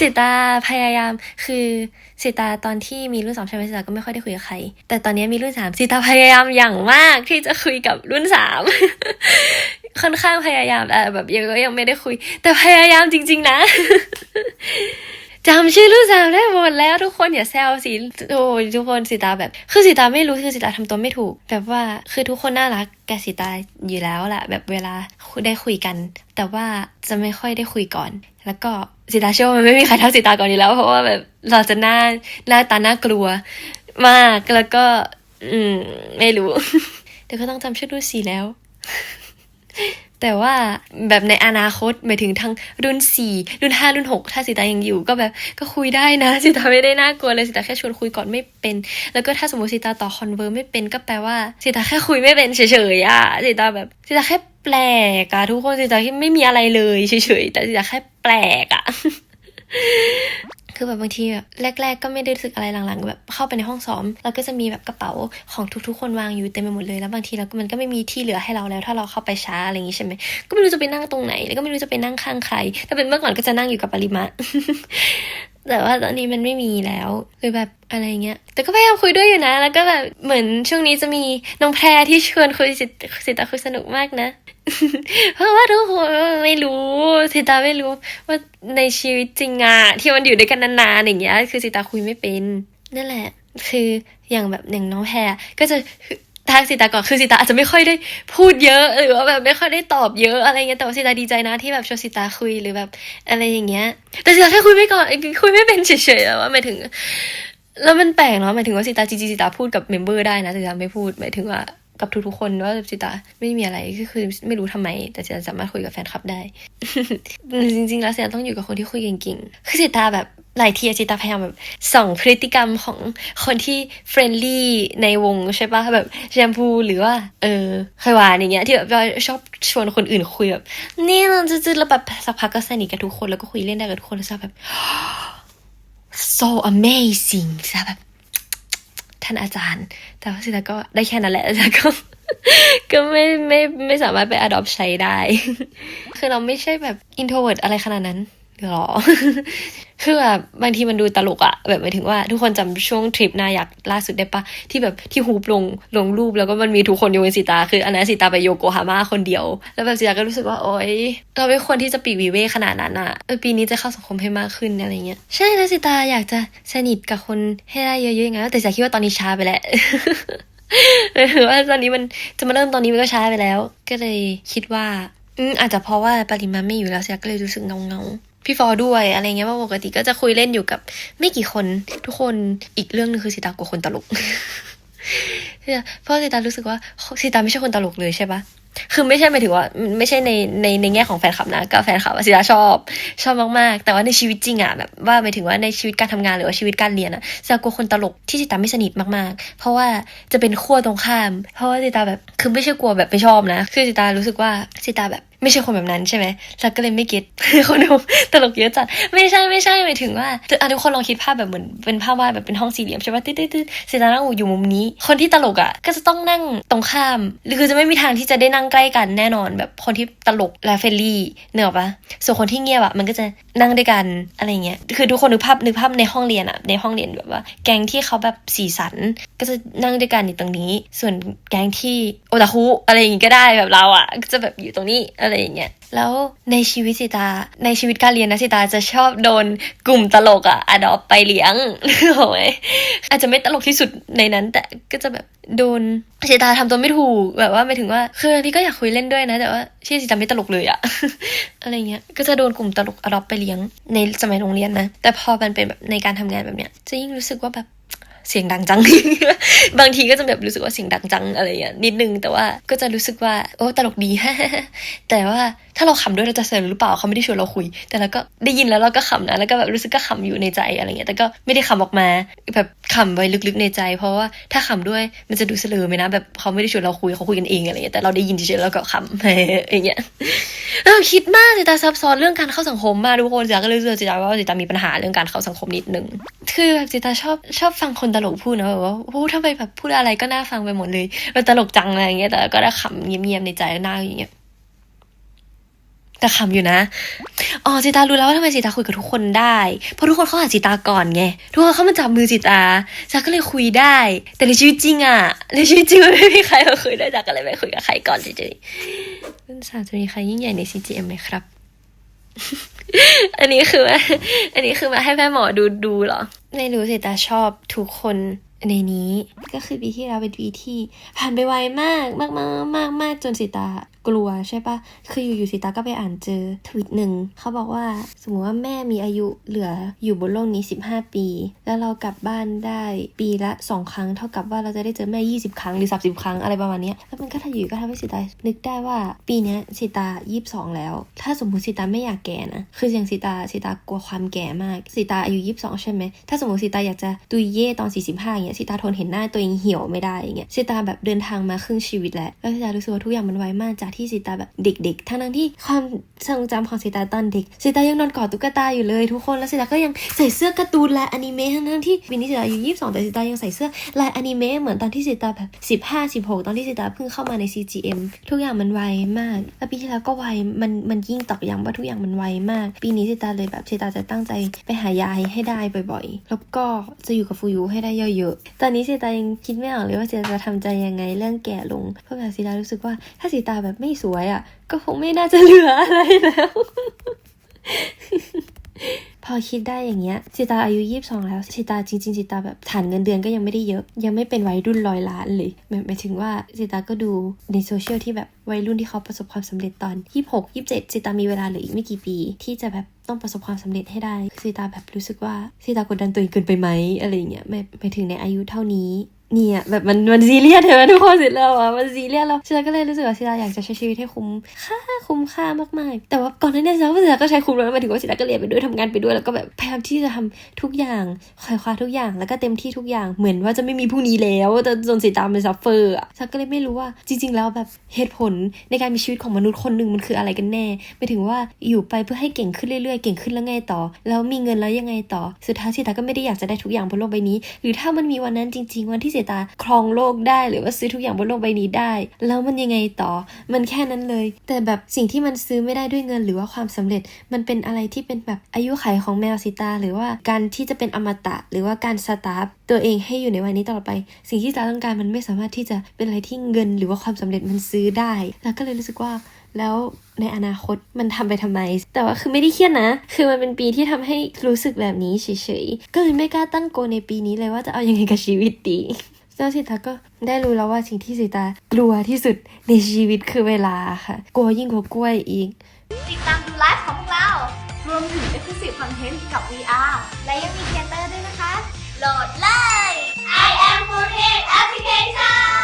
สิตาพยายามคือสิตาตอนที่มีรุ่นสองใช่ไหมสิตาก็ไม่ค่อยได้คุยกับใคร แต่ตอนนี้มีรุ่นสามสิตาพยายามอย่างมากที่จะคุยกับรุ่นสามค่อนข้างพยายามแต่แบบยังก็ยังไม่ได้คุย แต่พยายามจริง ๆ นะ จำชื่อรุ่นสามได้หมดแล้วทุกคนอย่าแซวสิโอ้ยทุกคนสิตาแบบ คือสิตาไม่รู้คือสิตาทำตัวไม่ถูก แบบว่าคือทุกคนน่ารักแกสิตาอยู่แล้วแหละแบบเวลาได้คุยกัน แต่ว่าจะไม่ค่อยได้คุยก่อน แล้วก็สิตาเชื่อว่ามันไม่มีใครทักสิตาก่อนอยู่แล้ว เพราะว่าแบบเราจะหน้าหน้าตาหน่ากลัว มากแล้วก็ อืม ไม่รู้เดี๋ยวก็ต้องจำชื่อรุ่สีแล้ว แต่ว่าแบบในอนาคตหมายถึงทั้งรุ่นสี่รุ่นห้ารุ่นหกถ้าสิตายังอยู่ ก็แบบก็คุยได้นะสิตาไม่ได้น่ากลัวเลยสิตาแค่ชวนคุยก่อนไม่เป็น แล้วก็ถ้าสมมติสิตาต่อคอนเวอร์ไม่เป็นก็แปลว่าสิตาแค่คุยไม่เป็นเฉยๆอะสิตาแบบสิตาแค่แปลกอะทุกคนสิตาแค่ไม่มีอะไรเลยเฉยๆแต่สิตาแค่แปลกอะ คือแบบบางทีแบบแรก ๆ ก็ไม่ได้รู้สึกอะไรหลังๆแบบเข้าไปในห้องซ้อมเราก็จะมีแบบกระเป๋าของทุกๆ คนวางอยู่เต็มไปหมดเลยแล้วบางทีเราก็มันก็ไม่มีที่เหลือให้เราแล้ว ถ้าเราเข้าไปช้าอะไรอย่างงี้ใช่ไหมก็ไม่รู้จะไปนั่งตรงไหน แล้วก็ไม่รู้จะไปนั่งข้างใคร ถ้าเป็นเมื่อก่อนก็จะนั่งอยู่กับปริมะแต่ว่าตอนนี้มันไม่มีแล้วคือแบบอะไรเงี้ย แต่ก็พยายามคุยด้วยอยู่นะ แล้วก็แบบเหมือนช่วงนี้จะมีน้องแพรที่ชวนคุยสิสิตาคุยสนุกมากนะ เพราะว่าทุกคนไม่รู้สิตาไม่รู้ว่าในชีวิตจริงอะที่มันอยู่ด้วยกันนานๆอย่างเงี้ยคือสิตาคุยไม่เป็นนั่นแหละ คืออย่างแบบอย่างน้องแพรก็จะ ทักสิตาก่อนคือสิตาอาจจะไม่ค่อยได้พูดเยอะหรือว่าแบบไม่ค่อยได้ตอบเยอะอะไรเงี้ยแต่ว่าสิตาดีใจนะที่แบบชวนสิตาคุยหรือแบบ อะไรอย่างเงี้ย แต่สิตาแค่คุยไม่ก่อนคุยไม่เป็นเฉยๆอะว่าหมายถึง แล้วมันแปลกเนาะหมายถึงว่าสิตาจริงๆสิตาพูดกับเมมเบอร์ได้นะสิตาไม่พูดหมายถึงว่า กับทุกๆคนว่าสิตาไม่มีอะไรก็คือไม่รู้ทำไม แต่สิตาสามารถคุยกับแฟนคลับได้ จริงๆ แล้วสิตาต้องอยู่กับคนที่คุยเก่งๆคือสิตาแบบหลายทีสิตาพยายามแบบส่องพฤติกรรมของคนที่เฟรนลี่ในวงใช่ปะแบบแชมพูหรือว่า เออใครวานอย่างเงี้ยที่แบบชอบชวนคนอื่นคุยแบบนี่เราจะๆแล้วแบบสักพักก็สนิทกับทุกคนแล้วก็คุยเล่นได้กับทุกคนแล้วจะแบบ so amazing จะแบบ ท่านอาจารย์ แต่ว่าสิตาก็ได้แค่นั้นแหละแล้วก็ก็ไม่ไม่ไม่สามารถไปอดอปใช้ได้ คือเราไม่ใช่แบบอินโทรเวิร์ดอะไรขนาดนั้น หรอ คือแบบบางทีมันดูตลกอะแบบหมายถึงว่าทุกคนจำช่วงทริปนาอยากล่าสุดได้ปะที่แบบที่ฮูปลงลงรูปแล้วก็มันมีทุกคนอยู่ในสีตา คืออันนั้นสีตาไปโยโกฮาม่าคนเดียว แล้วแบบสีตาก็รู้สึกว่าโอ๊ยเราไม่ควรที่จะปีกวีเวขนาดนั้นอะปีนี้จะเข้าสังคมให้มากขึ้นอะไรเงี้ยใช่แล้วสีตาอยากจะสนิทกับคนให้ได้เยอะๆอย่างนั้นแต่สีตาคิดว่าตอนนี้ช้าไปแล้วว่าตอนนี้มันจะมาเริ่มตอนนี้มันก็ช้าไปแล้ว ก็เลยคิดว่าอืมอาจจะเพราะว่าปริมาณไม่อยู่แล้วเสียก็เลยรู้สึกเงาเงา พี่ฟอด้วยอะไรเงี้ยว่าปกติก็จะคุยเล่นอยู่กับไม่กี่คนทุกคนอีกเรื่องหนึงคือสิตากลัวคนตลกเพราะสิตารู้สึกว่าสิตาไม่ใช่คนตลกเลยใช่ปะคือไม่ใช่หมายถึงว่า ไม่ใช่ในในในแง่ของแฟนคลับนะกับแฟนคลับสิตาชอบ ชอบมากๆ แต่ว่าในชีวิตจริงอะแบบว่าหมายถึงว่าในชีวิตการทำงานหรือว่าชีวิตการเรียนอะสิตากลัวคนตลกที่สิตาไม่สนิทมากๆ เพราะว่าจะเป็นขั้วตรงข้าม เพราะว่าสิตาแบบคือไม่ใช่กลัวแบบไม่ชอบนะ คือสิตารู้สึกว่าสิตาแบบ ไม่ใช่คนแบบนั้นใช่ไหมแล้วก็เลยไม่เก็ตคนดูตลกเยอะจัด ไม่ใช่ไม่ใช่หมายถึงว่าอะทุกคนลองคิดภาพแบบเหมือนเป็นภาพวาดแบบเป็นห้องสี่เหลี่ยมใช่ปะตึ๊ดตึ๊ดตึ๊ดสิตานั่งอยู่มุมนี้ คนที่ตลกอะก็จะต้องนั่งตรงข้ามหรือคือจะไม่มีทางที่จะได้นั่งใกล้กันแน่นอน แบบคนที่ตลกและเฟรนลี่เนกอะปะส่วนคนที่เงียบอะมันก็จะนั่งด้วยกันอะไรเงี้ย คือทุกคนนึกภาพนึกภาพในห้องเรียนอะในห้องเรียนแบบว่า แก๊งที่เขาแบบสีสัน ก็จะนั่งด้วยกันอยู่ตรงนี้ ส่วนแก๊งที่โอตาคุอะไรอย่างงี้ก็ได้แบบเราอะก็จะแบบอยู่ตรงนี้อะไรอย่างเงี้ยแล้วในชีวิตสิตาในชีวิตการเรียนนะสิตาจะชอบโดนกลุ่มตลกอะอดอปไปเลี้ยงโอ้ยอาจจะไม่ตลกที่สุดในนั้น แต่ก็จะแบบโดนสิตาทำตัวไม่ถูกแบบว่าไม่ถึงว่าคืออันนี้ก็อยากคุยเล่นด้วยนะ แต่ว่าที่สิตาไม่ตลกเลยอะอะไรเงี้ยก็จะโดนกลุ่มตลกอดอปไปเลี้ยงในสมัยโรงเรียนนะแต่พอมันเป็นแบบในการทำงานแบบเนี้ยจะยิ่งรู้สึกว่าแบบ เสียงดังจัง บางทีก็จะแบบรู้สึกว่าเสียงดังจังอะไรอย่างนี้นิดนึง แต่ว่าก็จะรู้สึกว่าโอ้ตลกดี แต่ว่าถ้าเราขำด้วยเราจะเสริหรือเปล่าเขาไม่ได้ชวนเราคุย แต่เราก็ได้ยินแล้วเราก็ขำนะแล้วก็แบบรู้สึกก็ขำอยู่ในใจอะไรเงี้ยแต่ก็ไม่ได้ขำออกมา แบบขำไว้ลึกๆในใจ เพราะว่าถ้าขำด้วยมันจะดูเสลอไหมนะแบบเขาไม่ได้ชวนเราคุยเขาคุยกันเองอะไรเงี้ยแต่เราได้ยินเฉยๆแล้วก็ขำอย่างเงี้ย เออคิดมากสิตาซับซ้อนเรื่องการเข้าสังคมมากทุกคนสิตาก็เลยรู้สึกสิตาว่าสิตามีปัญหาเรื่องการเข้าสังคมนิดนึงคือแบบสิตาชอบชอบฟังคนตลกพูดนะแบบว่าโอ้ทำไมแบบพูดอะไรก็น่าฟังไปหมดเลยมันตลกจังอะไรอย่างเงี้ยแต่ก็ได้ขำเงียบๆในใจหน้าอย่างเงี้ยแต่ขำอยู่นะ อ๋อสิตารู้แล้วว่าทำไมสิตาคุยกับทุกคนได้ เพราะทุกคนเขาหาสิตาก่อนไง ทุกคนเขามาจับมือสิตาสิตาก็เลยคุยได้ แต่ในชีวิตจริงอะในชีวิตจริงมันไม่มีใครมาคุยได้จากก็เลยไปคุยกับใครก่อนเฉย สาวจะมีใครยิ่งใหญ่ใน CGM ไหมครับ อันนี้คือว่าอันนี้คือมาให้แม่หมอดูดูเหรอ ไม่รู้สิตาชอบทุกคนในนี้ ก็คือปีที่เราเป็นปีที่ ผ่านไปไวมากมากมากมากมากจนสิตากลัวใช่ปะคืออยู่ๆสิตาก็ไปอ่านเจอทวิตหนึ่งเขาบอกว่าสมมติว่าแม่มีอายุเหลืออยู่บนโลกนี้ 15 ปี แล้วเรากลับบ้านได้ปีละสองครั้ง เท่ากับว่าเราจะได้เจอแม่ 20 ครั้งหรือ 30 ครั้งอะไรประมาณนี้แล้วมันก็ทำอยู่ก็ทำให้สิตานึกได้ว่าปีนี้ยสิตา 22 แล้ว ถ้าสมมติสิตาไม่อยากแก่นะคืออย่างสิตาสิตากลัวความแก่มากสิตาอายุ 22 ใช่ไหมถ้าสมมติสิตาอยากจะตุยเย่ตอน 45อย่างเงี้ยสิตาทนเห็นหน้าตัวเองเหี่ยวไม่ได้อย่างเงี้ยสิตาแบบเดินทางมาครึ่งชีวิตแล้วแล้วสิตารู้สึกว่าทุกอย่างมันไวมากจากที่สิตาแบบเด็ก ๆ ทั้งนั้นที่ความทรงจำของสิตาตอนเด็กสิตายังนอนกอดตุ๊กตาอยู่เลยทุกคนแล้วสิตาก็ยังใส่เสื้อการ์ตูนลายอนิเมะทั้งที่ปีนี้สิตาอายุ22แต่สิตายังใส่เสื้อลายอนิเมะเหมือนตอนที่สิตาแบบ15 16ตอนที่สิตาเพิ่งเข้ามาใน CGM ทุกอย่างมันไวมากแล้วปีที่แล้วก็ไวมันมันยิ่งตอกย้ำว่าทุกอย่างมันไวมาก ปีนี้สิตาเลยแบบสิตาจะตั้งใจไปหายายให้ได้บ่อยๆ แล้วก็จะอยู่กับฟูยูให้ได้เยอะๆ ตอนนี้สิตายังคิดไม่ออกเลยว่าสิตาจะทำใจยังไงเรื่องแก่ลง เพราะแบบสิตารู้สึกว่าถ้าสิตาแบบไม่สวยอะ่ะ ก็คงไม่น่าจะเหลืออะไรแล้ว พอคิดได้อย่างเงี้ยสิตาอายุยี่สิบสองแล้วสิตาจริงๆสิตาแบบฐานเงินเดือนก็ยังไม่ได้เยอะ ยังไม่เป็นวัยรุ่นร้อยล้านเลยหมายถึงว่าสิตาก็ดูในโซเชียลที่แบบวัยรุ่นที่เขาประสบความสำเร็จตอนยี่หกยี่เจ็ดสิตามีเวลาเหลืออีกไม่กี่ปี ที่จะแบบต้องประสบความสำเร็จให้ได้สิตาแบบรู้สึกว่าสิตากดดันตัวเองเกินไปไหมอะไรอย่างเงี้ยไม่ไปถึงในอายุเท่านี้ เนี่ยแบบมันมันซีเรียสเถอะทุกคนเสร็จแล้วอะมันซีเรียสแล้วชิตาก็เลยรู้สึกว่าชิตาอยากจะใช้ชีวิตให้คุ้มค่าคุ้มค่ามากๆ แต่ว่าก่อนหน้านี้ชิตาก็ชิตาก็ใช้คุ้มแล้วหมายถึงว่าชิตาก็เรียนไปด้วยทำงานไปด้วยแล้วก็แบบพยายามที่จะทำทุกอย่างคอยคว้าทุกอย่างแล้วก็เต็มที่ทุกอย่างเหมือนว่าจะไม่มีพรุ่งนี้แล้วแต่จนสิตามันซัฟเฟอร์อะชิตาก็เลยไม่รู้ว่าจริง ๆ แล้วแบบเหตุผลในการมีชีวิตของมนุษย์คนหนึ่งมันคืออะไรกันแน่หมายถึงว่าอยู่ไปเพื่อให้เก่งขึ้นเรื่อยๆ เก่งขึ้นแล้วไงต่อ แล้วมีเงินแล้วยังไงต่อ สุดท้ายสิตาก็ไม่ได้อยากจะได้ทุกอย่างบนโลกใบนี้ หรือถ้ามันมีวันนั้นจริง ๆ วันที่สิตาครองโลกได้ หรือว่าซื้อทุกอย่างบนโลกใบนี้ได้ แล้วมันยังไงต่อ มันแค่นั้นเลย แต่แบบสิ่งที่มันซื้อไม่ได้ด้วยเงินหรือว่าความสำเร็จ มันเป็นอะไรที่เป็นแบบอายุขัยของแมวสิตา หรือว่าการที่จะเป็นอมตะ หรือว่าการสตาร์ฟตัวเองให้อยู่ในวันนี้ตลอดไป สิ่งที่ตาต้องการมันไม่สามารถที่จะเป็นอะไรที่เงิน หรือว่าความสำเร็จมันซื้อได้แล้วก็เลยรู้สึกว่า แล้วในอนาคตมันทำไปทำไม แต่ว่าคือไม่ได้เครียดนะ คือมันเป็นปีที่ทำให้รู้สึกแบบนี้เฉยๆ ก็เลยไม่กล้าตั้งโกในปีนี้เลยว่าจะเอาอยัางไงกับชีวิตดี เจ้าสิตาก็ได้รู้แล้วว่าสิ่งที่สิตากลัวที่สุดในชีวิตคือเวลาค่ะ กลัวยิ่งกว่ากล้วยอีก ติดตามดูไลฟ์ของพวกเรา รวมถึงเอ็กซ์คลูซีฟคอนเทนต์กับ VR และยังมีเคียเตอร์ด้วยนะคะ โหลดเลย I am Food Application